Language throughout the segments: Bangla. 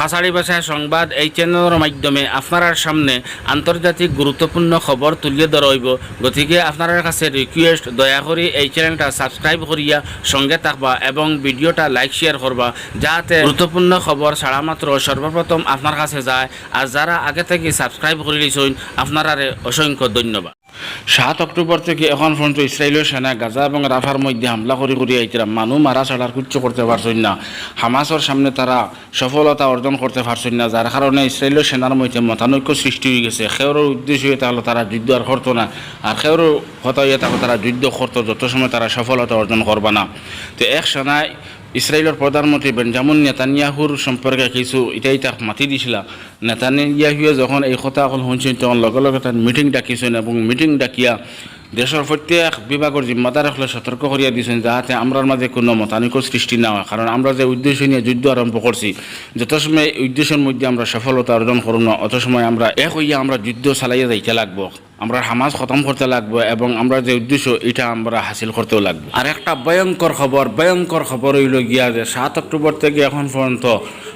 খাসাড়ি ভাষায় সংবাদ এই চ্যানেলের মাধ্যমে আপনার সামনে আন্তর্জাতিক গুরুত্বপূর্ণ খবর তুলিয়ে ধরা হইব। গতিকে আপনার কাছে রিকোয়েস্ট দয়া করে এই চ্যানেলটা সাবস্ক্রাইব করিয়া সঙ্গে থাকবা এবং ভিডিওটা লাইক শেয়ার করবা যাতে গুরুত্বপূর্ণ খবর ছাড়া মাত্র সর্বপ্রথম আপনার কাছে যায়। আর যারা আগে থেকে সাবস্ক্রাইব করে লিছইন আপনারারে অসংখ্য ধন্যবাদ। সাত অক্টোবর থেকে এখন পর্যন্ত ইসরায়েলের সেনা গাজা এবং রাফার মধ্যে হামলা করে করে আইতিরা মানুষ মারা ছাড়ার কিচ্ছু করতে পারছেন না। হামাসের সামনে তারা সফলতা অর্জন করতে পারছেন না যার কারণে ইসরায়েলের সেনার মধ্যে মতানৈক্য সৃষ্টি হয়ে গেছে। সেওর উদ্দেশ্য হয়ে তাহলে তারা যুদ্ধ আর করতো না। আর সেওর কথা তাহলে তারা যুদ্ধ করতো যত সময় তারা সফলতা অর্জন করবে না। তো এক সেনায় ইসরায়েলের প্রধানমন্ত্রী বেঞ্জামুন নেতানিয়াহুর সম্পর্কে কিছু এটাই তাক মাতি দিছিল। নেতানিয়াহুয়ে যখন এই কথা অকল শুনছেন তখন লগে লগে তার মিটিং ডাকিছেন এবং মিটিং ডাকিয়া দেশের প্রত্যেক বিভাগের জিম্মাদার হলে সতর্ক করিয়া দিয়েছেন যাতে আমরার মাঝে কোনো মতানৈক্য সৃষ্টি না হয় কারণ আমরা যে উদ্দেশ্য নিয়ে যুদ্ধ আরম্ভ করছি যত সময় উদ্দেশ্যের মধ্যে আমরা সফলতা অর্জন করব না অত সময় আমরা এক হইয়া আমরা যুদ্ধ চালাইয়া যাইতে লাগবো। আমরা হামাজ খতম করতে লাগবো এবং আমরা যে উদ্দেশ্য, এটা আমরা হাসিল করতেও লাগবো। আর একটা ভয়ঙ্কর খবর ভয়ঙ্কর খবর হইল গিয়া যে সাত অক্টোবর থেকে এখন পর্যন্ত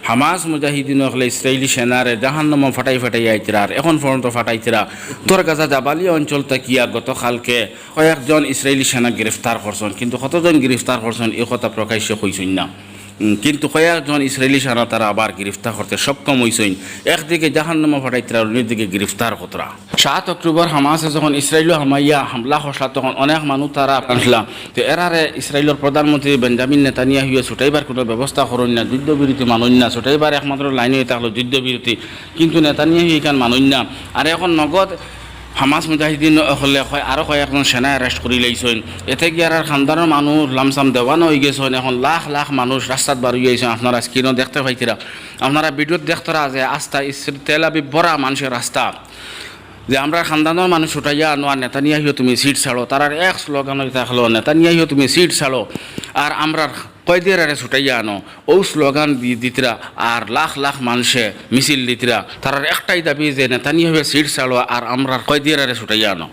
হামাজ মুজাহিদিন হলে ইসরায়েলি সেনারে জাহান্নম ফাটাই ফাটাই আইতিরা। এখন পর্যন্ত ফাটাইতিরা তোর গাজা জাবালি অঞ্চল তাকিয়া গতকালকে কয়েকজন ইসরায়েলি সেনা গ্রেফতার করছেন। কিন্তু কতজন গ্রেফতার করছেন, এই কথা প্রকাশ্যে কইছেন না। কিন্তু কয়েকজন ইসরায়েলি সেনা তারা আবার গ্রেফতার করতে সক্ষম হয়েছেন একদিকে জাহান্নামা ফাটাইতরা অন্যদিকে গ্রেফতার কতরা। সাত অক্টোবর হামাসে যখন ইসরায়েল হামাইয়া হামলা হসলা, তখন অনেক মানুষ তারা আনছিলা তো এরারে ইসরায়েলের প্রধানমন্ত্রী বেঞ্জামিন নেতানিয়া হইয়া ছুটাইবার কোনো ব্যবস্থা করেন না, যুদ্ধবিরতি মানুন না, ছুটাইবার একমাত্র লাইন হয়ে থাকল যুদ্ধবিরতি। কিন্তু নেতানিয়া এখান মানুন না। আর এখন নগদ হামাস মুজাহিদিন হলে হয় আরও কয়েকজন সেনা অ্যারেস্ট করে লাইছেন এতে কি আর খানদানের মানুষ লামসাম দেওয়ানো হয়ে গেছেন। এখন লাখ লাখ মানুষ রাস্তাত বার হয়ে গেছেন আপনারা স্ক্রিনও দেখতে পাইছিরা আপনারা ভিডিওত দেখতরা যে আস্তা তেল আবি ভরা মানুষের রাস্তা যে আমরা খানদানের মানুষ উঠাইয়া আর নেতা নিয়ে তুমি সিট ছাড়ো। তারার এক স্লোগান থাকল নেতা নিয়ে তুমি সিট ছাড়ো। আর আমরা কয়দের আরে ছুটাইয়া আনো? ও স্লোগান দিতরা, আর লাখ লাখ মানুষে মিছিল দিতরা। তারার একটাই দাবি যে নেতানি হবে সিট ছাড়ো আর আমরা কয়দের আরে ছুটাইয়া আনো?